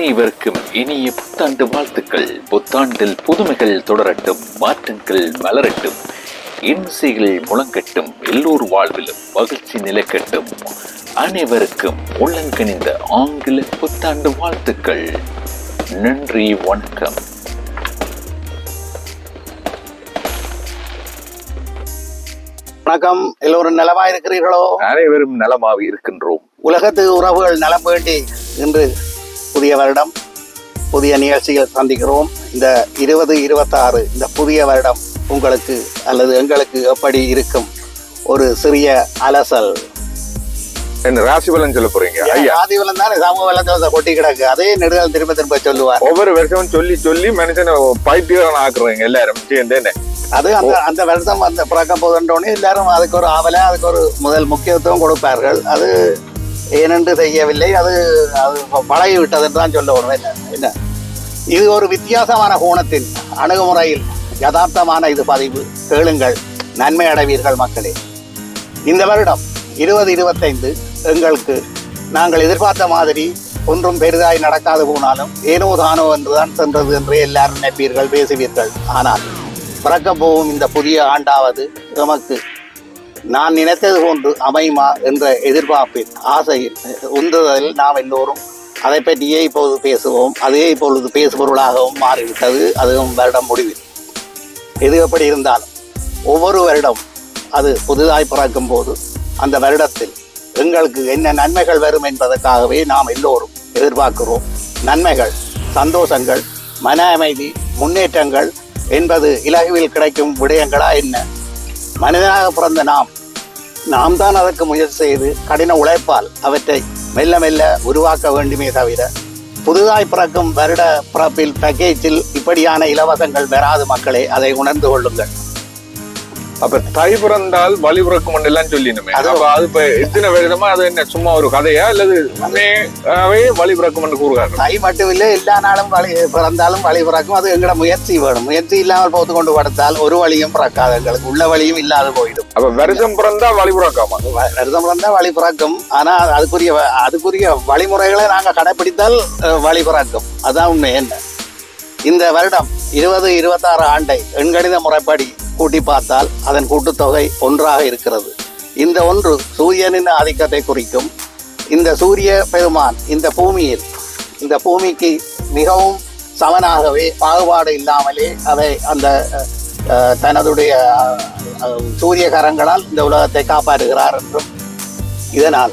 அனைவருக்கும் இனிய புத்தாண்டு வாழ்த்துக்கள். புத்தாண்டில் புதுமைகள் தொடரட்டும் மாற்றங்கள் மலரட்டும் இன்சைகள் முழங்கட்டும் எல்லோர் வாழ்விலும் மகிழ்ச்சி நிலைக்கட்டும். அனைவருக்கும் உள்ளங்கனிந்த ஆங்கில புத்தாண்டு வாழ்த்துக்கள். நன்றி வணக்கம். வணக்கம். எல்லோரும் நலமா இருக்கிறீர்களோ அனைவரும் நலமாக இருக்கின்றோம் உலகத்து உறவுகள் நலம் வேண்டி இன்று புதிய வருடம் புதிய நிகழ்ச்சிகள் சந்திக்கிறோம். இந்த இருபது இருபத்தாறு இந்த புதிய வருடம் உங்களுக்கு அல்லது எங்களுக்கு எப்படி இருக்கும்? ஒரு சிறிய அலசல். என்ன ராசி பலன் சொல்ல போறீங்க? ஐயா. ஆதிவலம் தானே? சமூக வளத்தை கொட்டி கிடக்கு. அதே நெடுகால் திரும்ப திரும்ப சொல்லுவார். ஒவ்வொரு வருஷமும் சொல்லி சொல்லி மனுஷனை பைத்தியம் ஆக்குறீங்க எல்லாரும். சேர்ந்து என்ன? அது அந்த அந்த வருஷம் அந்த பிறக்க போதுன்றோடனே எல்லாரும் அதுக்கு ஒரு ஆவலை அதுக்கு ஒரு முதல் முக்கியத்துவம் கொடுப்பார்கள். அது ஏனென்று செய்யவில்லை அது அது பழகி விட்டதுன்னு தான் சொல்ல வருவேன் என்ன என்ன? இது ஒரு வித்தியாசமான கோணத்தில் அணுகுமுறையில் யதார்த்தமான இது பதிவு. கேளுங்கள். நன்மை அடைவீர்கள் மக்களே. இந்த வருடம் இருபது இருபத்தைந்து எங்களுக்கு நாங்கள் எதிர்பார்த்த மாதிரி ஒன்றும் பெரிதாய் நடக்காது போனாலும் ஏனோ தானோ என்றுதான் சென்றது என்று எல்லாரும் நினைப்பீர்கள் பேசுவீர்கள். ஆனால் பிறக்க போகும் இந்த புதிய ஆண்டாவது எமக்கு நான் நினைத்தது போன்று அமையுமா என்ற எதிர்பார்ப்பின் ஆசையில் உந்துதலில் நாம் எல்லோரும் அதை பற்றியே இப்போது பேசுவோம். அதே இப்பொழுது பேசுபொருளாகவும் மாறிவிட்டது. அதுவும் வருடம் முடிவில். எது எப்படி இருந்தாலும் ஒவ்வொரு வருடம் அது புதிதாய் பிறக்கும் போது அந்த வருடத்தில் எங்களுக்கு என்ன நன்மைகள் வரும் என்பதற்காகவே நாம் எல்லோரும் எதிர்பார்க்கிறோம். நன்மைகள் சந்தோஷங்கள் மன அமைதி முன்னேற்றங்கள் என்பது இலகுவில் கிடைக்கும் விடயங்களா என்ன? மனிதனாக பிறந்த நாம் நாம் தான் அதற்கு முயற்சி செய்து கடின உழைப்பால் அவற்றை மெல்ல மெல்ல உருவாக்க வேண்டுமே தவிர புதுதாய் பிறக்கும் வருட பிறப்பில் பேக்கேஜில் இப்படியான இலவசங்கள் பெறாது மக்களே அதை உணர்ந்து கொள்ளுங்கள். அப்ப தை பிறந்தால் வழி பிறக்கும் எல்லாம் சொல்லினுமே அது- அப்ப அது இப்ப எத்தனை வருடமா அது என்ன சும்மா ஒரு கதையா அல்லது உண்மையாவே வழி பிறக்கும் என்று தை மட்டுமில்லை எல்லா நாளும் வழி பிறந்தாலும் வழி பிறக்கும். அது எங்களோட முயற்சி வேணும். முயற்சி இல்லாமல் போத்து கொண்டு படுத்தால் ஒரு வழியும் பிறக்காது எங்களுக்கு. உள்ள வழியும் இல்லாது போயிடும். அப்ப வருஷம் பிறந்தா வழி பிறக்காமா? வருதம் பிறந்தா வழி பிறக்கும். ஆனா அதுக்குரிய அதுக்குரிய வழிமுறைகளை நாங்க கடைபிடித்தால் வழி பிறக்கும். அதான் உண்மை. என்ன? இந்த வருடம் இருபது இருபத்தாறு ஆண்டை எண்கணித முறைப்படி கூட்டி பார்த்தால் அதன் கூட்டுத்தொகை ஒன்றாக இருக்கிறது. இந்த ஒன்று சூரியனின் ஆதிக்கத்தை குறிக்கும். இந்த சூரிய பெருமான் இந்த பூமியில் இந்த பூமிக்கு மிகவும் சமனாகவே பாகுபாடு இல்லாமலே அதை அந்த தனதுடைய சூரிய கரங்களால் இந்த உலகத்தை காப்பாற்றுகிறார் என்றும் இதனால்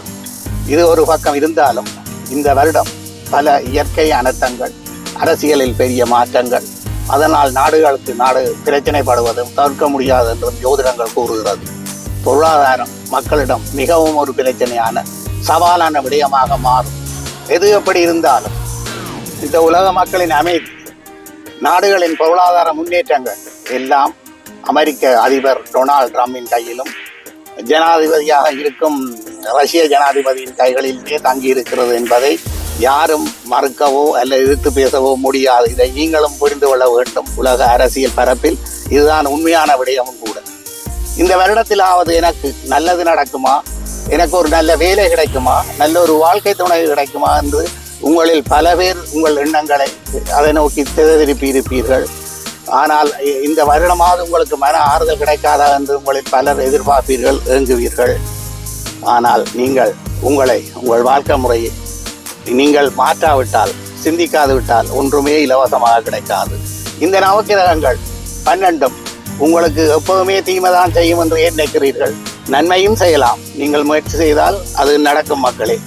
இது ஒரு பக்கம் இருந்தாலும் இந்த வருடம் பல இயற்கை அனர்த்தங்கள் அரசியலில் பெரிய மாற்றங்கள் அதனால் நாடுகளுக்கு நாடு பிரச்சனைப்படுவதும் தவிர்க்க முடியாது என்றும் ஜோதிடங்கள் கூறுகிறது. பொருளாதாரம் மக்களிடம் மிகவும் ஒரு பிரச்சனையான சவாலான விடயமாக மாறும். எது எப்படி இருந்தாலும் இந்த உலக மக்களின் அமைதி நாடுகளின் பொருளாதார முன்னேற்றங்கள் எல்லாம் அமெரிக்க அதிபர் டொனால்ட் ட்ரம்பின் கையிலும் ஜனாதிபதியாக இருக்கும் ரஷ்ய ஜனாதிபதியின் கைகளிலே தங்கி இருக்கிறது என்பதை யாரும் மறுக்கவோ அல்ல எதிர்த்து பேசவோ முடியாது. இதை நீங்களும் புரிந்து கொள்ள வேண்டும். உலக அரசியல் பரப்பில் இதுதான் உண்மையான விடயமும் கூட. இந்த வருடத்திலாவது எனக்கு நல்லது நடக்குமா? எனக்கு ஒரு நல்ல வேலை கிடைக்குமா? நல்ல ஒரு வாழ்க்கை துணை கிடைக்குமா என்று உங்களில் பல பேர் உங்கள் எண்ணங்களை அதை நோக்கி திருப்பி இருப்பீர்கள். ஆனால் இந்த வருடமாவது உங்களுக்கு மன ஆறுதல் கிடைக்காதா என்று உங்களில் பலர் எதிர்பார்ப்பீர்கள் ஏங்குவீர்கள். ஆனால் நீங்கள் உங்களை உங்கள் வாழ்க்கை முறையை நீங்கள் மாற்றாவிட்டால் சிந்திக்காது விட்டால் ஒன்றுமே இலவசமாக கிடைக்காது. இந்த நவக்கிரகங்கள் பன்னெண்டும் உங்களுக்கு எப்போதுமே தீமைதான் செய்யும் என்று ஏன் நினைக்கிறீர்கள்? நன்மையும் செய்யலாம். நீங்கள் முயற்சி செய்தால் அது நடக்கும் மக்களே.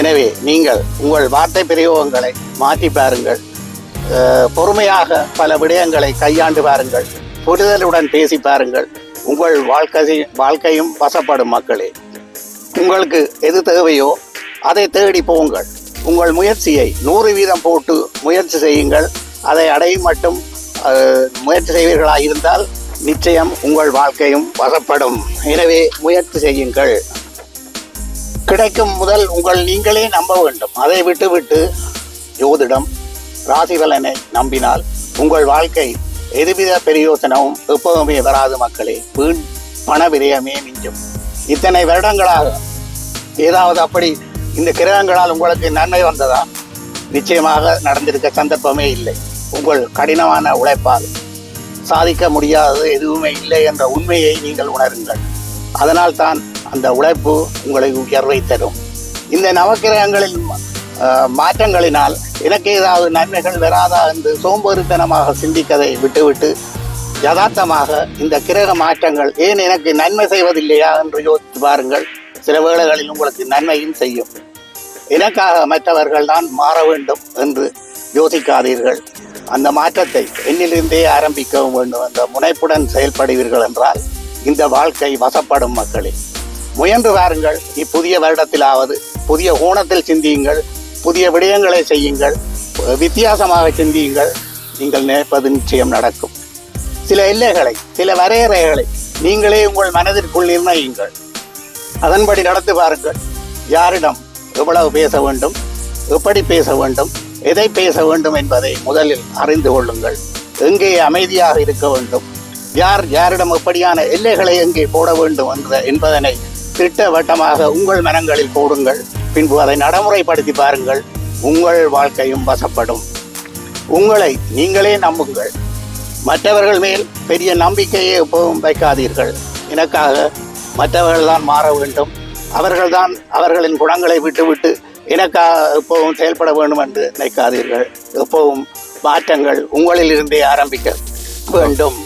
எனவே நீங்கள் உங்கள் வார்த்தை பிரயோகங்களை மாற்றி பாருங்கள். பொறுமையாக பல விடயங்களை கையாண்டு பாருங்கள். புரிதலுடன் பேசி பாருங்கள். உங்கள் வாழ்க்கை வாழ்க்கையும் வசப்படும் மக்களே. உங்களுக்கு எது தேவையோ அதை தேடி போங்கள். உங்கள் முயற்சியை நூறு வீதம் போட்டு முயற்சி செய்யுங்கள். அதை அடையும் மட்டும் முயற்சி செய்வீர்களாக இருந்தால் நிச்சயம் உங்கள் வாழ்க்கையும் வசப்படும். எனவே முயற்சி செய்யுங்கள். கிடைக்கும் முதல் உங்கள் நீங்களே நம்ப வேண்டும். அதை விட்டுவிட்டு ஜோதிடம் ராசிபலனை நம்பினால் உங்கள் வாழ்க்கை எதுவித பிரயோசனமும் எப்பவுமே வராது மக்களே. வீண் பண விரயமே மிஞ்சும். இத்தனை வருடங்களாக ஏதாவது அப்படி இந்த கிரகங்களால் உங்களுக்கு நன்மை வந்ததா? நிச்சயமாக நடந்திருக்க சந்தர்ப்பமே இல்லை. உங்கள் கடினமான உழைப்பால் சாதிக்க முடியாதது எதுவுமே இல்லை என்ற உண்மையை நீங்கள் உணருங்கள். அதனால் தான் அந்த உழைப்பு உங்களை உயர்வை தரும். இந்த நவக்கிரகங்களின் மாற்றங்களினால் எனக்கு ஏதாவது நன்மைகள் வராதா என்று சோம்பேறித்தனமாக சிந்திக்கதை விட்டுவிட்டு யதார்த்தமாக இந்த கிரக மாற்றங்கள் ஏன் எனக்கு நன்மை செய்வதில்லையா என்று யோசித்து பாருங்கள். சில வேளைகளில் உங்களுக்கு நன்மையும் செய்யும். எனக்காக மற்றவர்கள் தான் மாற வேண்டும் என்று யோசிக்காதீர்கள். அந்த மாற்றத்தை என்னிலிருந்தே ஆரம்பிக்கவும் வேண்டும் என்ற முனைப்புடன் செயல்படுவீர்கள் என்றால் இந்த வாழ்க்கை வசப்படும் மக்களே. முயன்று வாருங்கள். இப்புதிய வருடத்திலாவது புதிய கோணத்தில் சிந்தியுங்கள். புதிய விடயங்களை செய்யுங்கள். வித்தியாசமாக சிந்தியுங்கள். நீங்கள் நினைப்பது நிச்சயம் நடக்கும். சில எல்லைகளை சில வரையறைகளை நீங்களே உங்கள் மனதிற்குள் நிர்ணயிங்கள் அதன்படி நடந்து பாருங்கள். யாரிடம் எவ்வளவு பேச வேண்டும் எப்படி பேச வேண்டும் எதை பேச வேண்டும் என்பதை முதலில் அறிந்து கொள்ளுங்கள். எங்கே அமைதியாக இருக்க வேண்டும் யார் யாரிடம் எப்படியான எல்லைகளை எங்கே போட வேண்டும் என்ற என்பதனை திட்டவட்டமாக உங்கள் மனங்களில் போடுங்கள். பின்பு அதை நடைமுறைப்படுத்தி பாருங்கள். உங்கள் வாழ்க்கையும் வசப்படும். உங்களை நீங்களே நம்புங்கள். மற்றவர்கள் மேல் பெரிய நம்பிக்கையை எப்பவும் வைக்காதீர்கள். எனக்காக மற்றவர்கள் தான் மாற வேண்டும். அவர்கள்தான் அவர்களின் குணங்களை விட்டுவிட்டு எனக்காக எப்பவும் செயல்பட வேண்டும் என்று நினைக்காதீர்கள். எப்பவும் மாற்றங்கள் உங்களில் இருந்தே ஆரம்பிக்க வேண்டும்.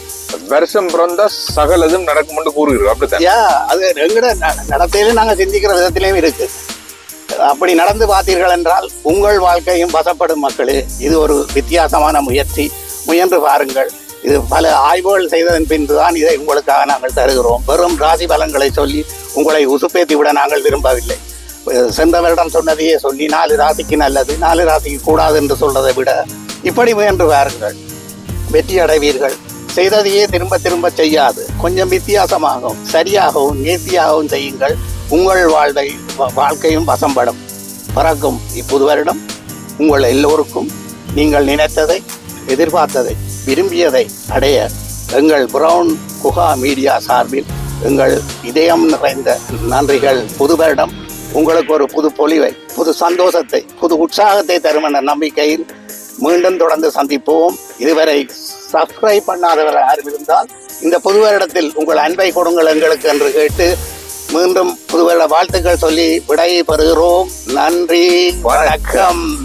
வருஷம் பிறந்தா சகலதும் நடக்கும் என்று கூறுகிறோம் அப்படித்தான். யா அது எங்கட நடத்தையிலும் நாங்கள் சிந்திக்கிற விதத்திலையும் இருக்கு. அப்படி நடந்து பார்த்தீர்கள் என்றால் உங்கள் வாழ்க்கையும் வசப்படும் மக்களே. இது ஒரு வித்தியாசமான முயற்சி. முயன்று பாருங்கள். இது பல ஆய்வுகள் செய்ததன் பின்பு தான் இதை உங்களுக்காக நாங்கள் தருகிறோம். வெறும் ராசி பலன்களை சொல்லி உங்களை உசுப்பேத்தி விட நாங்கள் விரும்பவில்லை. சென்ற வருடம் சொன்னதையே சொல்லி நாலு ராசிக்கு நல்லது நாலு ராசிக்கு கூடாது என்று சொல்றதை விட இப்படி முயன்று பாருங்கள் வெற்றி அடைவீர்கள். செய்ததையே திரும்ப திரும்ப செய்யாது. கொஞ்சம் வித்தியாசமாகவும் சரியாகவும் நேர்த்தியாகவும் செய்யுங்கள். உங்கள் வாழ்வை வாழ்க்கையும் வசம்படும். பறக்கும் இப்புது வருடம் உங்கள் எல்லோருக்கும் நீங்கள் நினைத்ததை எதிர்பார்த்ததை விரும்பியதை அடைய எங்கள் பிரவுன் குஹா மீடியா சார்பில் எங்கள் இதயம் நிறைந்த நன்றிகள். புது வருடம் உங்களுக்கு ஒரு புது பொலிவை புது சந்தோஷத்தை புது உற்சாகத்தை தரும் என்ற நம்பிக்கையில் மீண்டும் தொடர்ந்து சந்திப்போம். இதுவரை சப்ஸ்கிரைப் பண்ணாதவர் யாரும் இருந்தால் இந்த புது வருடத்தில் உங்கள் அன்பை கொடுங்கள் எங்களுக்கு என்று கேட்டு மீண்டும் புதுவருட வாழ்த்துக்கள் சொல்லி விடை பெறுகிறோம் நன்றி வணக்கம்.